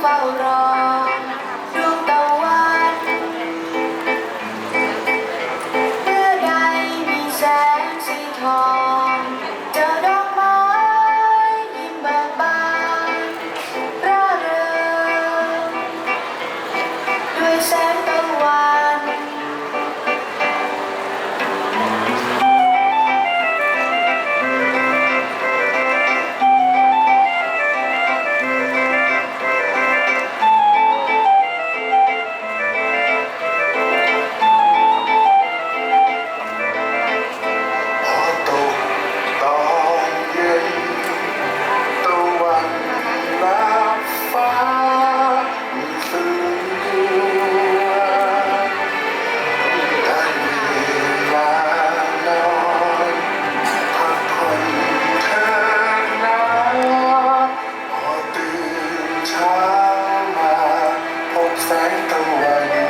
เฝ้ารอดวงตะวันเมื่อใดมีแสงสีทองเจอดอกไม้ยิ้มเบิบานราเริงด้วยแสง fight the one